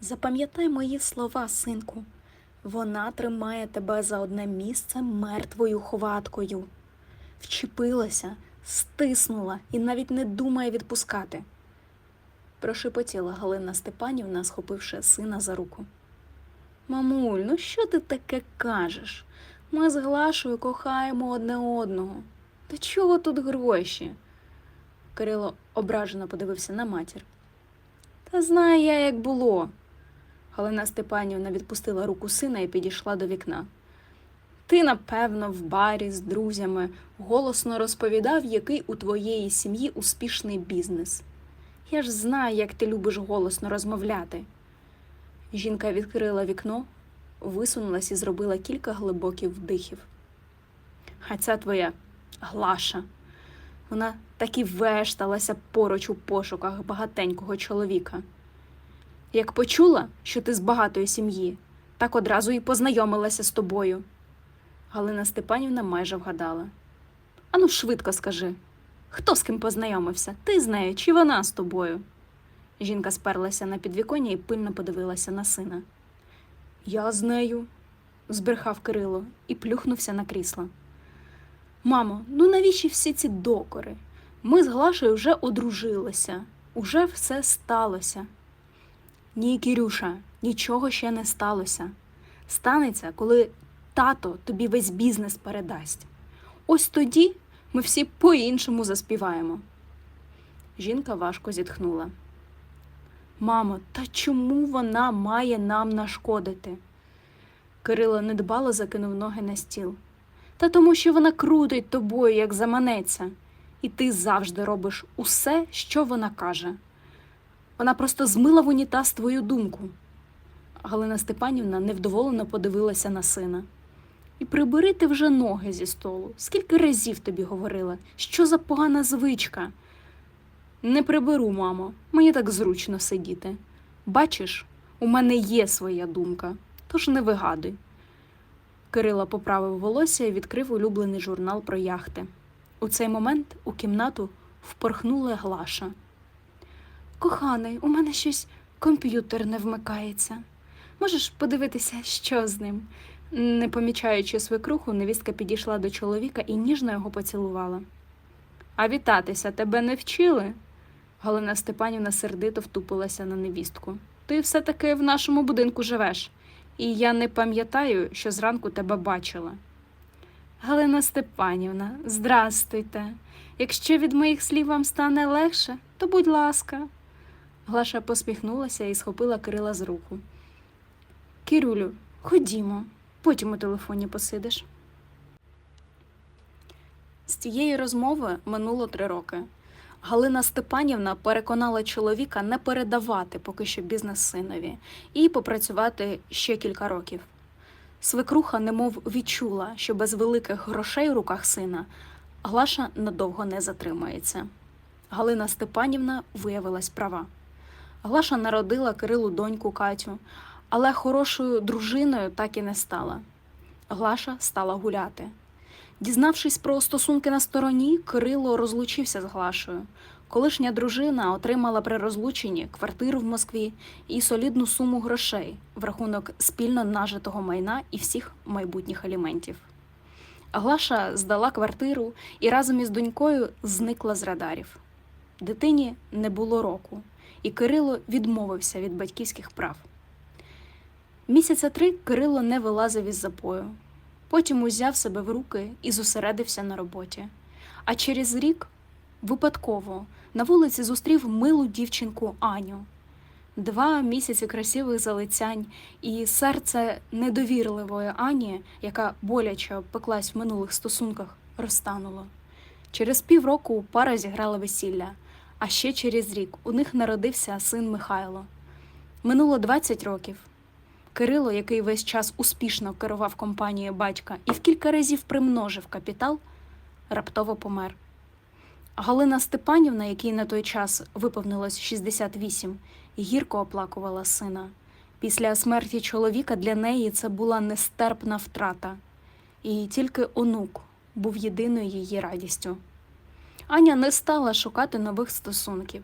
Запам'ятай мої слова, синку. Вона тримає тебе за одне місце мертвою хваткою. Вчепилася, стиснула і навіть не думає відпускати. Прошепотіла Галина Степанівна, схопивши сина за руку. Мамуль, ну що ти таке кажеш? Ми з Глашою кохаємо одне одного. Та чого тут гроші? Кирило ображено подивився на матір. Та знаю я, як було. Галина Степанівна відпустила руку сина і підійшла до вікна. Ти, напевно, в барі з друзями голосно розповідав, який у твоєї сім'ї успішний бізнес. Я ж знаю, як ти любиш голосно розмовляти. Жінка відкрила вікно, висунулась і зробила кілька глибоких вдихів. А ця твоя Глаша. Вона так і вешталася поруч у пошуках багатенького чоловіка. Як почула, що ти з багатої сім'ї, так одразу і познайомилася з тобою. Галина Степанівна майже вгадала. Ану, швидко скажи, хто з ким познайомився? Ти з нею чи вона з тобою? Жінка сперлася на підвіконня і пильно подивилася на сина. Я з нею, збрехав Кирило і плюхнувся на крісло. Мамо, ну навіщо всі ці докори? Ми з Глашею вже одружилися, уже все сталося. Ні, Кірюша, нічого ще не сталося. Станеться, коли тато тобі весь бізнес передасть. Ось тоді ми всі по-іншому заспіваємо. Жінка важко зітхнула. Мамо, та чому вона має нам нашкодити? Кирило недбало закинув ноги на стіл. Та тому, що вона крутить тобою, як заманеться, і ти завжди робиш усе, що вона каже. Вона просто змила в унітаз твою думку. Галина Степанівна невдоволено подивилася на сина. І прибери ти вже ноги зі столу. Скільки разів тобі говорила, що за погана звичка? Не приберу, мамо, мені так зручно сидіти. Бачиш, у мене є своя думка, тож не вигадуй. Кирило поправив волосся і відкрив улюблений журнал про яхти. У цей момент у кімнату впорхнула Глаша. Коханий, у мене щось комп'ютер не вмикається. Можеш подивитися, що з ним? Не помічаючи свекруху, невістка підійшла до чоловіка і ніжно його поцілувала. А вітатися тебе не вчили? Галина Степанівна сердито втупилася на невістку. Ти все таки в нашому будинку живеш, і я не пам'ятаю, що зранку тебе бачила. Галина Степанівна, здрастуйте. Якщо від моїх слів вам стане легше, то будь ласка. Глаша посміхнулася і схопила Кирила з руку. Кирюлю, ходімо, потім у телефоні посидиш. З цієї розмови минуло три роки. Галина Степанівна переконала чоловіка не передавати поки що бізнес синові і попрацювати ще кілька років. Свекруха немов відчула, що без великих грошей у руках сина Глаша надовго не затримається. Галина Степанівна виявилась права. Глаша народила Кирилу доньку Катю, але хорошою дружиною так і не стала. Глаша стала гуляти. Дізнавшись про стосунки на стороні, Кирило розлучився з Глашою. Колишня дружина отримала при розлученні квартиру в Москві і солідну суму грошей в рахунок спільно нажитого майна і всіх майбутніх аліментів. Глаша здала квартиру і разом із донькою зникла з радарів. Дитині не було року, і Кирило відмовився від батьківських прав. Місяця три Кирило не вилазив із запою. Потім узяв себе в руки і зосередився на роботі. А через рік випадково на вулиці зустрів милу дівчинку Аню. Два місяці красивих залицянь і серце недовірливої Ані, яка боляче пеклась в минулих стосунках, розтануло. Через півроку пара зіграла весілля, а ще через рік у них народився син Михайло. Минуло 20 років. Кирило, який весь час успішно керував компанією батька і в кілька разів примножив капітал, раптово помер. Галина Степанівна, якій на той час виповнилось 68, гірко оплакувала сина. Після смерті чоловіка для неї це була нестерпна втрата, і тільки онук був єдиною її радістю. Аня не стала шукати нових стосунків.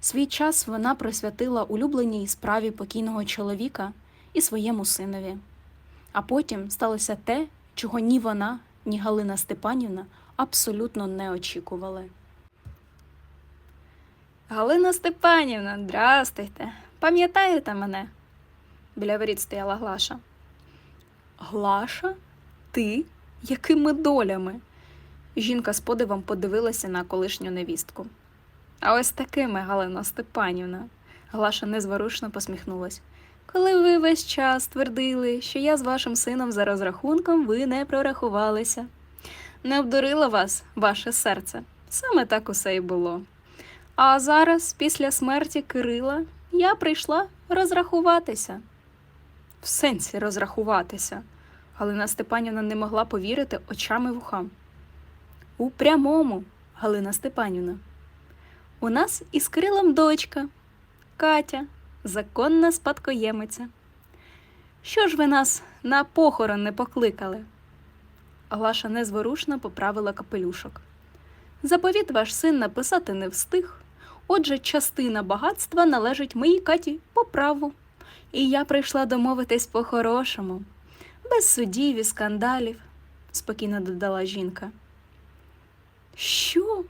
Свій час вона присвятила улюбленій справі покійного чоловіка і своєму синові. А потім сталося те, чого ні вона, ні Галина Степанівна абсолютно не очікували. Галина Степанівна, здрастуйте. Пам'ятаєте мене? Біля воріт стояла Глаша. Глаша? Ти? Якими долями? Жінка з подивом подивилася на колишню невістку. А ось такими, Галина Степанівна. Глаша незворушно посміхнулась. Коли ви весь час твердили, що я з вашим сином за розрахунком, ви не прорахувалися. Не обдурило вас ваше серце. Саме так усе й було. А зараз, після смерті Кирила, я прийшла розрахуватися. В сенсі розрахуватися. Галина Степанівна не могла повірити очам і вухам. У прямому, Галина Степанівна. У нас із Кирилом дочка, Катя, законна спадкоємиця. Що ж ви нас на похорон не покликали? Глаша незворушно поправила капелюшок. Заповіт ваш син написати не встиг. Отже, частина багатства належить моїй Каті по праву. І я прийшла домовитись по-хорошому, без судів і скандалів, спокійно додала жінка. Що?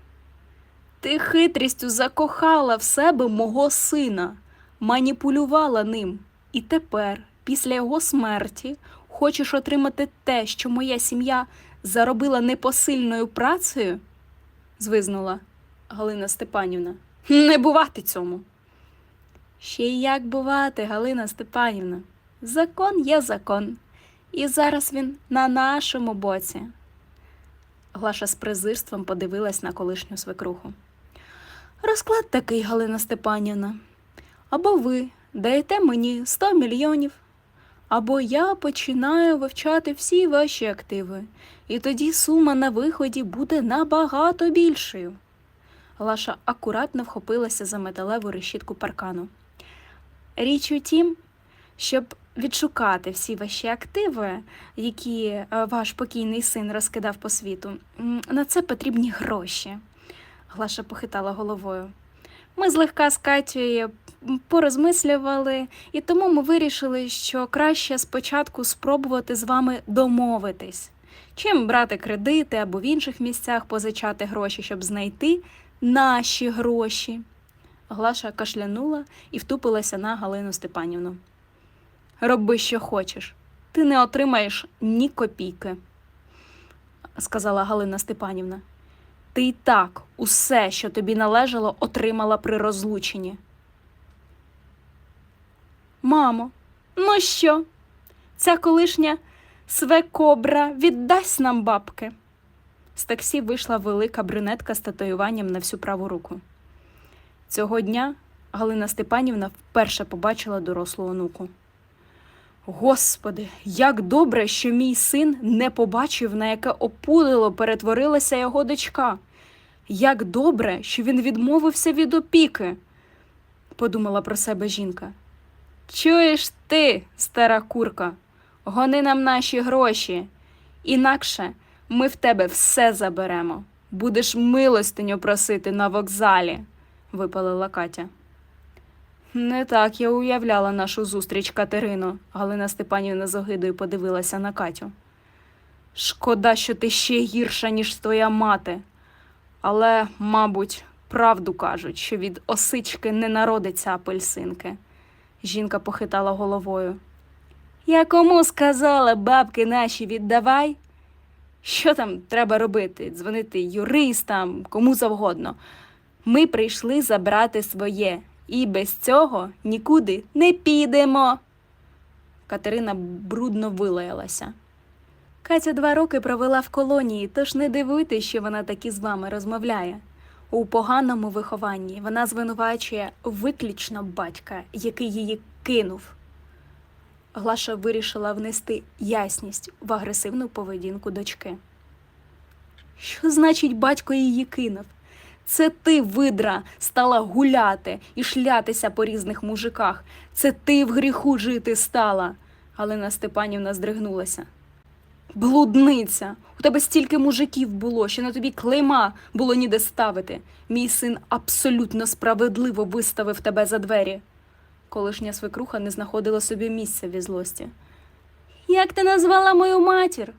Ти хитрістю закохала в себе мого сина, маніпулювала ним, і тепер, після його смерті, хочеш отримати те, що моя сім'я заробила непосильною працею? звизнула Галина Степанівна. Не бувати цьому. Ще й як бувати, Галина Степанівна. Закон є закон, і зараз він на нашому боці. Глаша з презирством подивилась на колишню свекруху. Розклад такий, Галина Степанівна. Або ви даєте мені 100 мільйонів, або я починаю вивчати всі ваші активи, і тоді сума на виході буде набагато більшою. Глаша акуратно вхопилася за металеву решітку паркану. Річ у тім, щоб відшукати всі ваші активи, які е, ваш покійний син розкидав по світу, на це потрібні гроші. Глаша похитала головою. Ми злегка з Катєю порозмислювали, і тому ми вирішили, що краще спочатку спробувати з вами домовитись, чим брати кредити або в інших місцях позичати гроші, щоб знайти наші гроші. Глаша кашлянула і втупилася на Галину Степанівну. Роби, що хочеш, ти не отримаєш ні копійки, сказала Галина Степанівна. Ти й так усе, що тобі належало, отримала при розлученні. Мамо, ну що? Ця колишня свекобра віддасть нам бабки. З таксі вийшла велика брюнетка з татуюванням на всю праву руку. Цього дня Галина Степанівна вперше побачила дорослу онуку. Господи, як добре, що мій син не побачив, на яке опудило перетворилася його дочка. Як добре, що він відмовився від опіки, подумала про себе жінка. Чуєш ти, стара курка, гони нам наші гроші, інакше ми в тебе все заберемо. Будеш милостиню просити на вокзалі, випалила Катя. Не так я уявляла нашу зустріч, Катерино, Галина Степанівна з огидою подивилася на Катю. Шкода, що ти ще гірша, ніж твоя мати. Але, мабуть, правду кажуть, що від осички не народиться апельсинки. Жінка похитала головою. Я кому сказала, бабки наші віддавай? Що там треба робити? Дзвонити юристам, кому завгодно. Ми прийшли забрати своє, і без цього нікуди не підемо. Катерина брудно вилаялася. Катя два роки провела в колонії, тож не дивуйтесь, що вона таки з вами розмовляє. У поганому вихованні вона звинувачує виключно батька, який її кинув. Глаша вирішила внести ясність в агресивну поведінку дочки. Що значить батько її кинув? Це ти, видра, стала гуляти і шлятися по різних мужиках. Це ти в гріху жити стала. Галина Степанівна здригнулася. Блудниця! У тебе стільки мужиків було, що на тобі клейма було ніде ставити. Мій син абсолютно справедливо виставив тебе за двері. Колишня свекруха не знаходила собі місця від злості. Як ти назвала мою матір?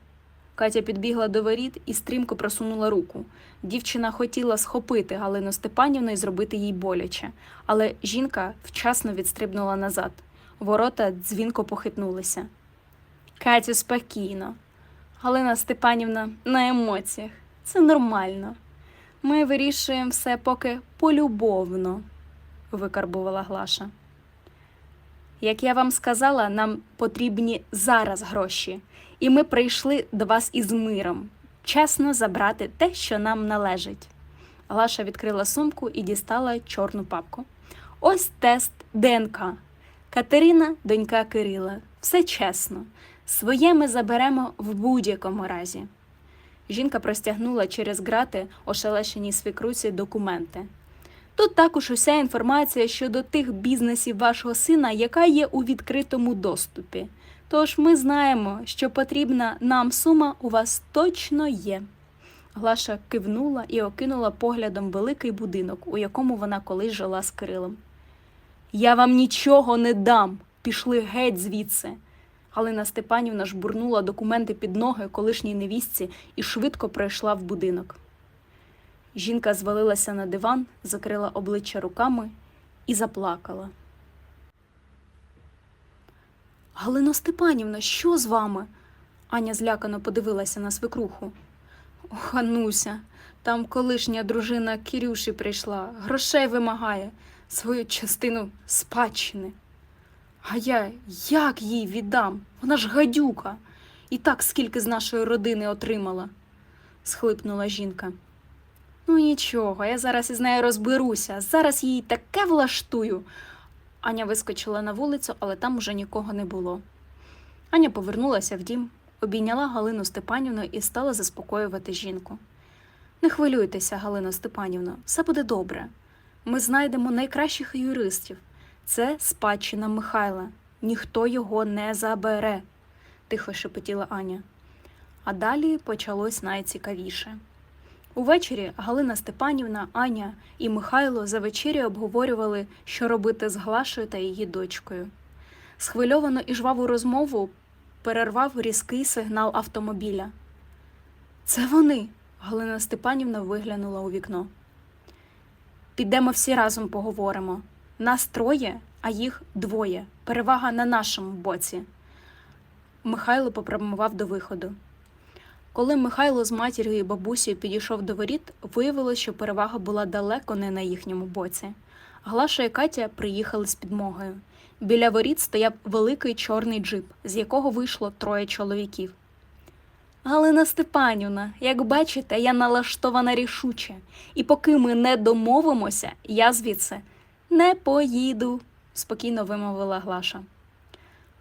Катя підбігла до воріт і стрімко просунула руку. Дівчина хотіла схопити Галину Степанівну і зробити їй боляче, але жінка вчасно відстрибнула назад. Ворота дзвінко похитнулися. Катю, спокійно. Галина Степанівна на емоціях. Це нормально. Ми вирішуємо все поки полюбовно, викарбувала Глаша. Як я вам сказала, нам потрібні зараз гроші, і ми прийшли до вас із миром. Чесно забрати те, що нам належить. Глаша відкрила сумку і дістала чорну папку. Ось тест ДНК. Катерина, донька Кирила. Все чесно. Своє ми заберемо в будь-якому разі. Жінка простягнула через грати ошелешеній свікруці документи. Тут також уся інформація щодо тих бізнесів вашого сина, яка є у відкритому доступі. Тож ми знаємо, що потрібна нам сума у вас точно є. Глаша кивнула і окинула поглядом великий будинок, у якому вона колись жила з Кирилом. Я вам нічого не дам. Пішли геть звідси. Галина Степанівна жбурнула документи під ноги колишній невістці і швидко пройшла в будинок. Жінка звалилася на диван, закрила обличчя руками і заплакала. Галино Степанівна, що з вами? Аня злякано подивилася на свекруху. Ох, Ануся, там колишня дружина Кірюші прийшла, грошей вимагає, свою частину спадщини. А я як їй віддам? Вона ж гадюка. І так скільки з нашої родини отримала, схлипнула жінка. Ну нічого, я зараз із нею розберуся. Зараз їй таке влаштую. Аня вискочила на вулицю, але там уже нікого не було. Аня повернулася в дім, обійняла Галину Степанівну і стала заспокоювати жінку. Не хвилюйтеся, Галино Степанівно, все буде добре. Ми знайдемо найкращих юристів. Це спадщина Михайла. Ніхто його не забере, тихо шепотіла Аня. А далі почалось найцікавіше. Увечері Галина Степанівна, Аня і Михайло за вечері обговорювали, що робити з Глашою та її дочкою. Схвильовану і жваву розмову перервав різкий сигнал автомобіля. Це вони. Галина Степанівна виглянула у вікно. Підемо всі разом поговоримо. Нас троє, а їх двоє. Перевага на нашому боці. Михайло попрямував до виходу. Коли Михайло з матір'ю і бабусею підійшов до воріт, виявилося, що перевага була далеко не на їхньому боці. Глаша і Катя приїхали з підмогою. Біля воріт стояв великий чорний джип, з якого вийшло троє чоловіків. Галина Степанівна, як бачите, я налаштована рішуче, і поки ми не домовимося, я звідси не поїду, спокійно вимовила Глаша.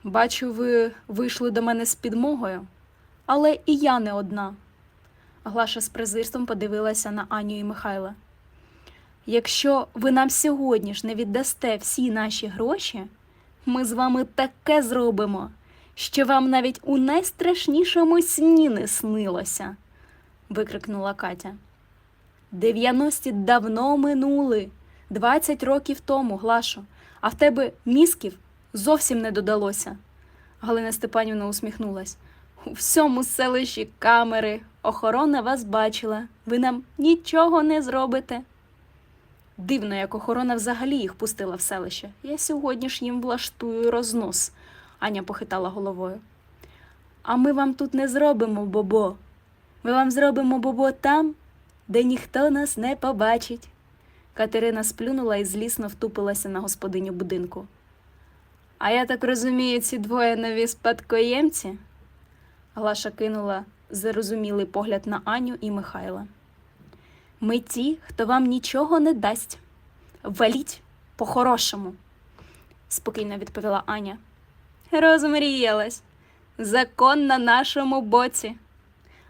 Бачу, ви вийшли до мене з підмогою, але і я не одна. Глаша з презирством подивилася на Аню і Михайла. Якщо ви нам сьогодні ж не віддасте всі наші гроші, ми з вами таке зробимо, що вам навіть у найстрашнішому сні не снилося, викрикнула Катя. Дев'яності давно минули, двадцять років тому, Глашо, а в тебе мізків зовсім не додалося. Галина Степанівна усміхнулась. У всьому селищі камери, охорона вас бачила, ви нам нічого не зробите. Дивно, як охорона взагалі їх пустила в селище. Я сьогодні ж їм влаштую рознос, Аня похитала головою. А ми вам тут не зробимо бобо. Ми вам зробимо бобо там, де ніхто нас не побачить. Катерина сплюнула і злісно втупилася на господиню будинку. А я так розумію, ці двоє нові спадкоємці? Глаша кинула зарозумілий погляд на Аню і Михайла. Ми ті, хто вам нічого не дасть. Валіть по-хорошому, спокійно відповіла Аня. Розмріялась. Закон на нашому боці.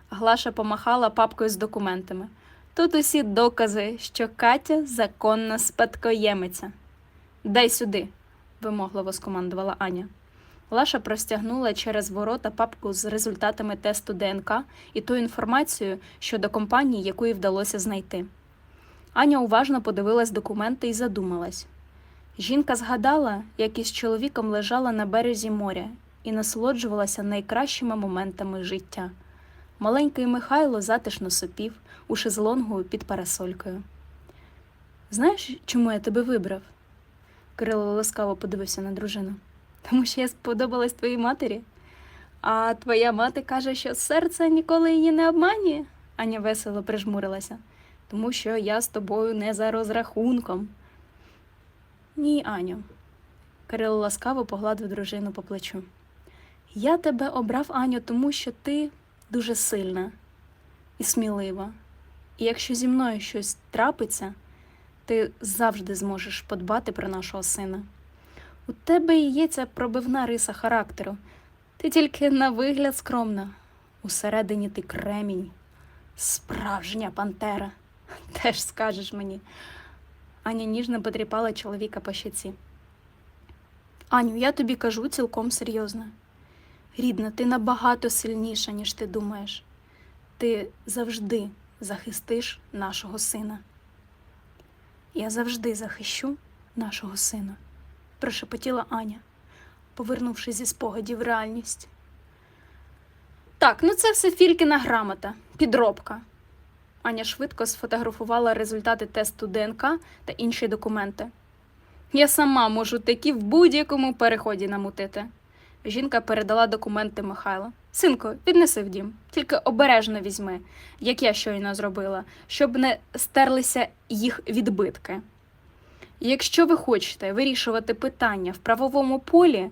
Глаша помахала папкою з документами. Тут усі докази, що Катя законна спадкоємиця. Дай сюди, вимогливо скомандувала Аня. Лаша простягнула через ворота папку з результатами тесту ДНК і ту інформацію щодо компанії, яку їй вдалося знайти. Аня уважно подивилась документи і задумалась. Жінка згадала, як із чоловіком лежала на березі моря і насолоджувалася найкращими моментами життя. Маленький Михайло затишно сопів у шезлонгу під парасолькою. Знаєш, чому я тебе вибрав? Кирило ласкаво подивився на дружину. Тому що я сподобалась твоїй матері. А твоя мати каже, що серце ніколи її не обманює. Аня весело прижмурилася. Тому що я з тобою не за розрахунком. Ні, Аню. Кирило ласкаво погладив дружину по плечу. Я тебе обрав, Аню, тому що ти дуже сильна і смілива. І якщо зі мною щось трапиться, ти завжди зможеш подбати про нашого сина. У тебе і є ця пробивна риса характеру. Ти тільки на вигляд скромна. Усередині ти кремінь, справжня пантера. Теж скажеш мені. Аня ніжно потріпала чоловіка по щеці. Аню, я тобі кажу цілком серйозно. Рідна, ти набагато сильніша, ніж ти думаєш. Ти завжди захистиш нашого сина. Я завжди захищу нашого сина, прошепотіла Аня, повернувшись зі спогадів реальність. Так, ну це все Фількіна грамота, підробка. Аня швидко сфотографувала результати тесту ДНК та інші документи. Я сама можу такі в будь-якому переході намутити. Жінка передала документи Михайлу. Синко, піднеси в дім, тільки обережно візьми, як я щойно зробила, щоб не стерлися їх відбитки. Якщо ви хочете вирішувати питання в правовому полі,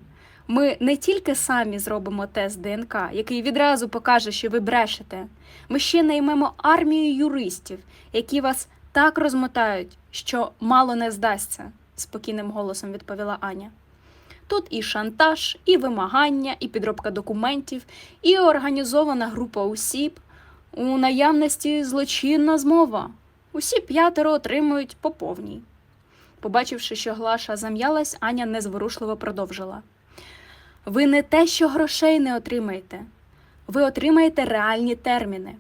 ми не тільки самі зробимо тест ДНК, який відразу покаже, що ви брешете. Ми ще наймемо армію юристів, які вас так розмотають, що мало не здасться, спокійним голосом відповіла Аня. Тут і шантаж, і вимагання, і підробка документів, і організована група осіб. У наявності злочинна змова. Усі п'ятеро отримують по повній. Побачивши, що Глаша зам'ялась, Аня незворушливо продовжила. Ви не те, що грошей не отримаєте, ви отримаєте реальні терміни.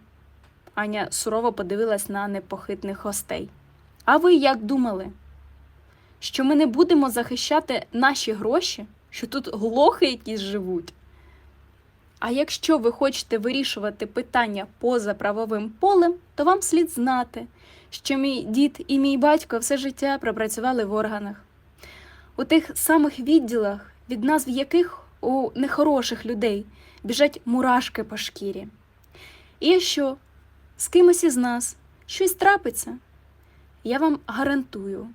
Аня сурово подивилась на непохитних гостей. А ви як думали? Що ми не будемо захищати наші гроші, що тут глохи якісь живуть? А якщо ви хочете вирішувати питання поза правовим полем, то вам слід знати, що мій дід і мій батько все життя пропрацювали в органах. У тих самих відділах, від назв яких у нехороших людей біжать мурашки по шкірі. І якщо з кимось із нас щось трапиться, я вам гарантую,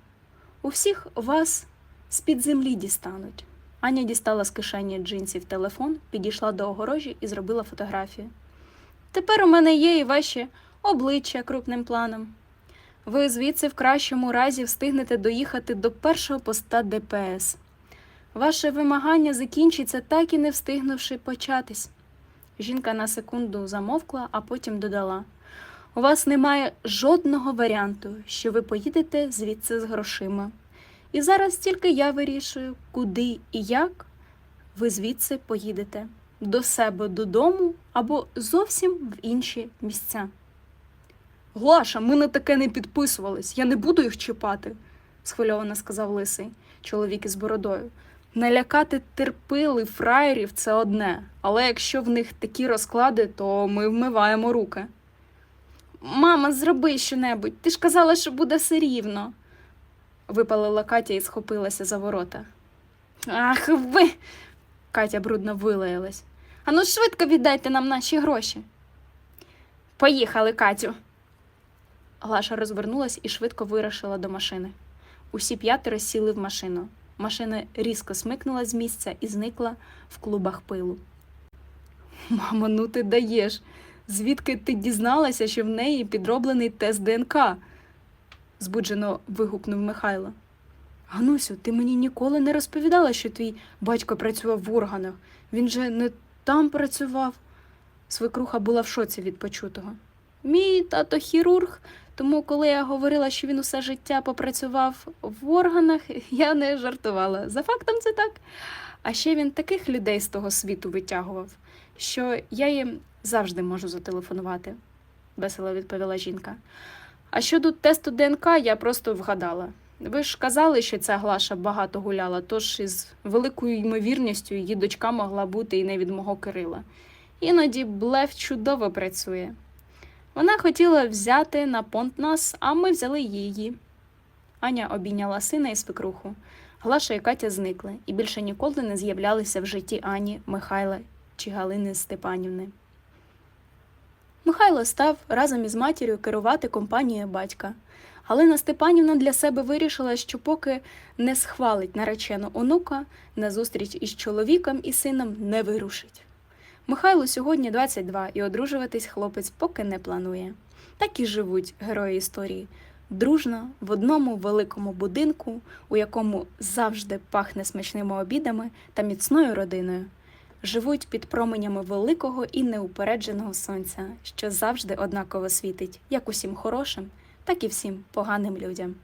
у всіх вас з-під землі дістануть. Аня дістала з кишені джинсів телефон, підійшла до огорожі і зробила фотографію. Тепер у мене є і ваші обличчя крупним планом. Ви звідси в кращому разі встигнете доїхати до першого поста ДПС. Ваше вимагання закінчиться, так і не встигнувши початись. Жінка на секунду замовкла, а потім додала: У вас немає жодного варіанту, що ви поїдете звідси з грошима. І зараз тільки я вирішую, куди і як ви звідси поїдете до себе додому або зовсім в інші місця. Глаша, ми на таке не підписувались, я не буду їх чіпати, схвильовано сказав лисий чоловік із бородою. Налякати терпили фраєрів це одне, але якщо в них такі розклади, то ми вмиваємо руки. Мама, зроби щонебудь, ти ж казала, що буде все рівно, випалила Катя і схопилася за ворота. Ах ви. Катя брудно вилаялась. Ану швидко віддайте нам наші гроші. Поїхали, Катю. Глаша розвернулась і швидко вирушила до машини. Усі п'ятеро сіли в машину. Машина різко смикнула з місця і зникла в клубах пилу. Мамо, ну ти даєш. Звідки ти дізналася, що в неї підроблений тест ДНК? збуджено вигукнув Михайло. Ганусю, ти мені ніколи не розповідала, що твій батько працював в органах. Він же не там працював. Свекруха була в шоці від почутого. Мій тато хірург, Тому, коли я говорила, що він усе життя попрацював в органах, я не жартувала. За фактом це так. А ще він таких людей з того світу витягував, що я їм завжди можу зателефонувати, весело відповіла жінка. А щодо тесту ДНК, я просто вгадала. Ви ж казали, що ця Глаша багато гуляла, тож із великою ймовірністю її дочка могла бути і не від мого Кирила. Іноді блеф чудово працює. Вона хотіла взяти на понт нас, а ми взяли її. Аня обійняла сина і свекруху. Глаша і Катя зникли і більше ніколи не з'являлися в житті Ані, Михайла чи Галини Степанівни. Михайло став разом із матір'ю керувати компанією батька. Галина Степанівна для себе вирішила, що поки не схвалить наречену онука, на зустріч із чоловіком і сином не вирушить. Михайлу сьогодні 22 і одружуватись хлопець поки не планує. Так і живуть герої історії. Дружно в одному великому будинку, у якому завжди пахне смачними обідами та міцною родиною. Живуть під променями великого і неупередженого сонця, що завжди однаково світить як усім хорошим, так і всім поганим людям.